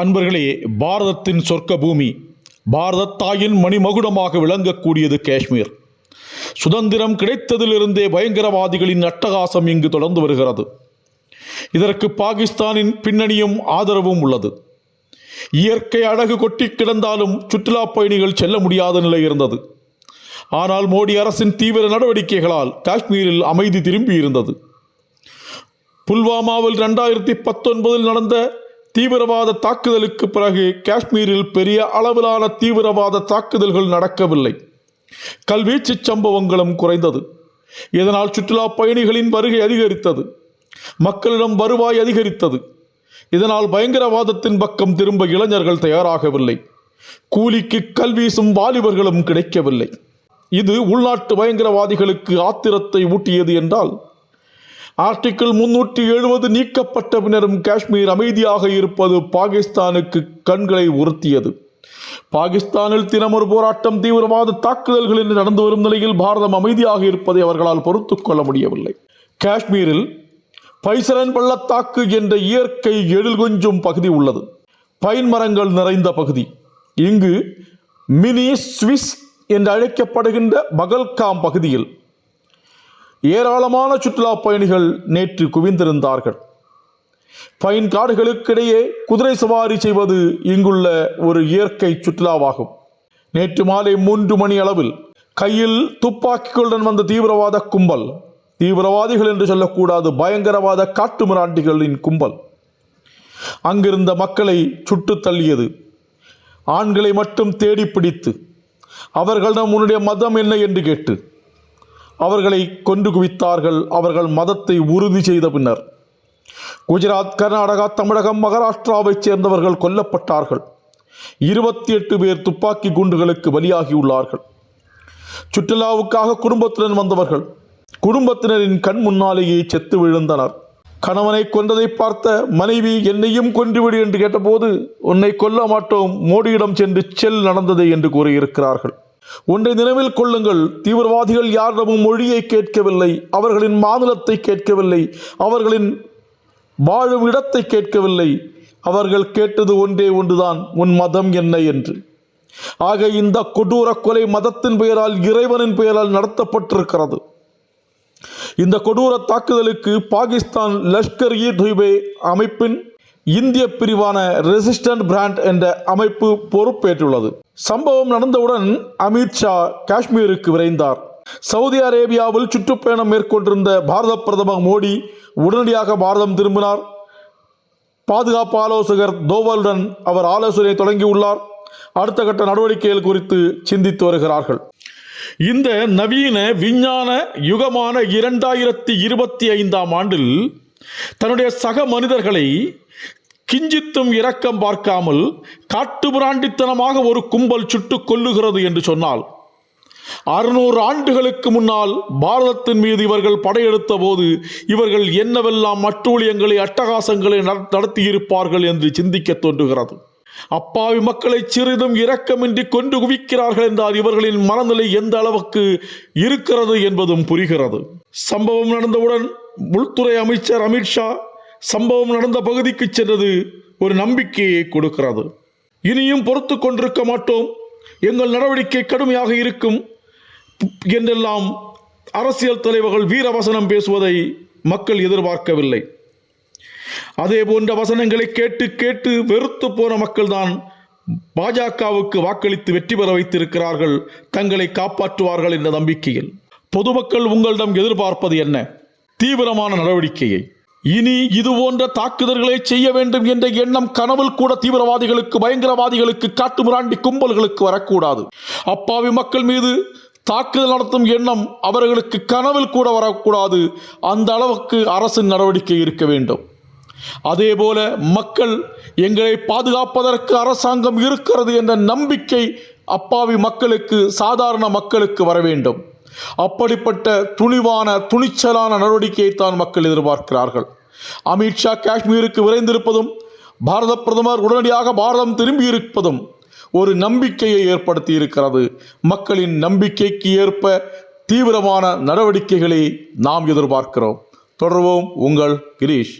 அன்பர்களே பாரதத்தின் சொர்க்க பூமி பாரத தாயின் மணிமகுடமாக விளங்கக்கூடியது காஷ்மீர். சுதந்திரம் கிடைத்ததிலிருந்தே பயங்கரவாதிகளின் அட்டகாசம் இங்கு தொடர்ந்து வருகிறது. இதற்கு பாகிஸ்தானின் பின்னணியும் ஆதரவும் உள்ளது. இயற்கை அழகு கொட்டி கிடந்தாலும் சுற்றுலா பயணிகள் செல்ல முடியாத நிலை இருந்தது. ஆனால் மோடி அரசின் தீவிர நடவடிக்கைகளால் காஷ்மீரில் அமைதி திரும்பி இருந்தது புல்வாமாவில் ரெண்டாயிரத்தி பத்தொன்பதில் நடந்த தீவிரவாத தாக்குதலுக்கு பிறகு காஷ்மீரில் பெரிய அளவிலான தீவிரவாத தாக்குதல்கள் நடக்கவில்லை. கல்வீச்சு சம்பவங்களும் குறைந்தது. இதனால் சுற்றுலா பயணிகளின் வருகை அதிகரித்தது. மக்களிடம் வருவாய் அதிகரித்தது. இதனால் பயங்கரவாதத்தின் பக்கம் திரும்ப இளைஞர்கள் தயாராகவில்லை. கூலிக்கு கல்வீசும் வாலிபர்களும் கிடைக்கவில்லை. இது உள்நாட்டு பயங்கரவாதிகளுக்கு ஆத்திரத்தை ஊட்டியது என்றால் ஆர்டிக்கிள் முன்னூற்றி எழுபது நீக்கப்பட்ட பின்னரும் காஷ்மீர் அமைதியாக இருப்பது பாகிஸ்தானுக்கு கண்களை உறுத்தியது. பாகிஸ்தானில் தினமொரு போராட்டம் தீவிரவாத தாக்குதல்கள் என்று நடந்து வரும் நிலையில் பாரதம் அமைதியாக இருப்பதை அவர்களால் பொறுத்து கொள்ள முடியவில்லை. காஷ்மீரில் பைசரன் பள்ளத்தாக்கு என்ற இயற்கை எழில் கொஞ்சும் பகுதி உள்ளது. பைன் மரங்கள் நிறைந்த பகுதி. இங்கு மினி ஸ்விஸ் என்று அழைக்கப்படுகின்ற பகல்காம் பகுதியில் ஏராளமான சுற்றுலா பயணிகள் நேற்று குவிந்திருந்தார்கள். பைன் காடுகளுக்கிடையே குதிரை சவாரி செய்வது இங்குள்ள ஒரு இயற்கை சுற்றுலாவாகும். நேற்று மாலை மூன்று மணி அளவில் கையில் துப்பாக்கிகளுடன் வந்த தீவிரவாத கும்பல் தீவிரவாதிகள் என்று சொல்லக்கூடாது பயங்கரவாத காட்டுமிராண்டிகளின் கும்பல். அங்கிருந்த மக்களை சுட்டு தள்ளியது. ஆண்களை மட்டும் தேடி பிடித்து அவர்களிடம் உன்னுடைய மதம் என்ன என்று கேட்டு அவர்களை கொன்று குவித்தார்கள். அவர்கள் மதத்தை உறுதி செய்த பின்னர் குஜராத் கர்நாடகா தமிழகம் மகாராஷ்டிராவைச் சேர்ந்தவர்கள் கொல்லப்பட்டார்கள். இருபத்தி எட்டு பேர் துப்பாக்கி குண்டுகளுக்கு பலியாகியுள்ளார்கள். சுற்றுலாவுக்காக குடும்பத்துடன் வந்தவர்கள் குடும்பத்தினரின் கண் முன்னாலேயே செத்து விழுந்தனர். கணவனை கொன்றதை பார்த்த மனைவி என்னையும் கொன்றுவிடு என்று கேட்டபோது உன்னை கொல்ல மாட்டோம். மோடியிடம் சென்று செல் நடந்தது என்று கூறியிருக்கிறார்கள். ஒன்றை நினைவில் கொள்ளுங்கள் தீவிரவாதிகள் யாரிடமும் மொழியை கேட்கவில்லை அவர்களின் மாநிலத்தை கேட்கவில்லை அவர்களின் வாழும் இடத்தை கேட்கவில்லை. அவர்கள் கேட்டது ஒன்றே ஒன்றுதான் உன் மதம் என்ன என்று. ஆக இந்த கொடூர கொலை மதத்தின் பெயரால் இறைவனின் பெயரால் நடத்தப்பட்டிருக்கிறது. இந்த கொடூர தாக்குதலுக்கு பாகிஸ்தான் லஷ்கர் இ துய்பே அமைப்பின் இந்திய பிரிவான ரெசிஸ்டன்ட் பிராண்ட் என்ற அமைப்பு பொறுப்பேற்றுள்ளது. சம்பவம் நடந்தவுடன் அமித்ஷா காஷ்மீருக்கு விரைந்தார். சவுதி அரேபியாவில் சுற்றுப்பயணம் மேற்கொண்டிருந்த பாரத பிரதமர் மோடி உடனடியாக பாரதம் திரும்பினார். பாதுகாப்பு ஆலோசகர் தோவலுடன் அவர் ஆலோசனை தொடங்கியுள்ளார். அடுத்த கட்ட நடவடிக்கைகள் குறித்து சிந்தித்து வருகிறார்கள். இந்த நவீன விஞ்ஞான யுகமான இரண்டாயிரத்தி இருபத்தி ஐந்தாம் ஆண்டில் தன்னுடைய சக மனிதர்களை கிஞ்சித்தும் இரக்கம் பார்க்காமல் காட்டுமிராண்டித்தனமாக ஒரு கும்பல் சுட்டுக் கொல்லுகிறது என்று சொன்னால் அறுநூறு ஆண்டுகளுக்கு முன்னால் பாரதத்தின் மீது இவர்கள் படையெடுத்த போது இவர்கள் என்னவெல்லாம் அட்டூழியங்களை அட்டகாசங்களை நடத்தியிருப்பார்கள் என்று சிந்திக்க தோன்றுகிறது. அப்பாவி மக்களை சிறிதும் இரக்கமின்றி கொண்டு குவிக்கிறார்கள் என்றால் இவர்களின் மனநிலை எந்த அளவுக்கு இருக்கிறது என்பதும் புரிகிறது. சம்பவம் நடந்தவுடன் உள்துறை அமைச்சர் அமித்ஷா சம்பவம் நடந்த பகுதிக்கு சென்றது ஒரு நம்பிக்கையை கொடுக்கிறது. இனியும் பொறுத்து கொண்டிருக்க மாட்டோம். எங்கள் நடவடிக்கை கடுமையாக இருக்கும் என்றெல்லாம் அரசியல் தலைவர்கள் வீரவசனம் பேசுவதை மக்கள் எதிர்பார்க்கவில்லை. அதே போன்ற வசனங்களை கேட்டு கேட்டு வெறுத்து போன மக்கள்தான் பாஜகவுக்கு வாக்களித்து வெற்றி பெற வைத்திருக்கிறார்கள். தங்களை காப்பாற்றுவார்கள் என்ற நம்பிக்கையில். பொதுமக்கள் உங்களிடம் எதிர்பார்ப்பது என்ன? தீவிரமான நடவடிக்கையை. இனி இது போன்ற தாக்குதல்களை செய்ய வேண்டும் என்ற எண்ணம் கனவில் கூட தீவிரவாதிகளுக்கு பயங்கரவாதிகளுக்கு காட்டுமிராண்டி கும்பல்களுக்கு வரக்கூடாது. அப்பாவி மக்கள் மீது தாக்குதல் நடத்தும் எண்ணம் அவர்களுக்கு கனவில் கூட வரக்கூடாது. அந்த அளவுக்கு அரசின் நடவடிக்கை இருக்க வேண்டும். அதேபோல மக்கள் எங்களை பாதுகாப்பதற்கு அரசாங்கம் இருக்கிறது என்ற நம்பிக்கை அப்பாவி மக்களுக்கு சாதாரண மக்களுக்கு வர வேண்டும். அப்படிப்பட்ட துணிவான துணிச்சலான நடவடிக்கையை தான் மக்கள் எதிர்பார்க்கிறார்கள். அமித்ஷா காஷ்மீருக்கு விரைந்திருப்பதும் பாரத பிரதமர் உடனடியாக பாரதம் திரும்பியிருப்பதும் ஒரு நம்பிக்கையை ஏற்படுத்தி இருக்கிறது மக்களின் நம்பிக்கைக்கு ஏற்ப தீவிரமான நடவடிக்கைகளை நாம் எதிர்பார்க்கிறோம். தொடர்வோம் உங்கள் கிரீஷ்.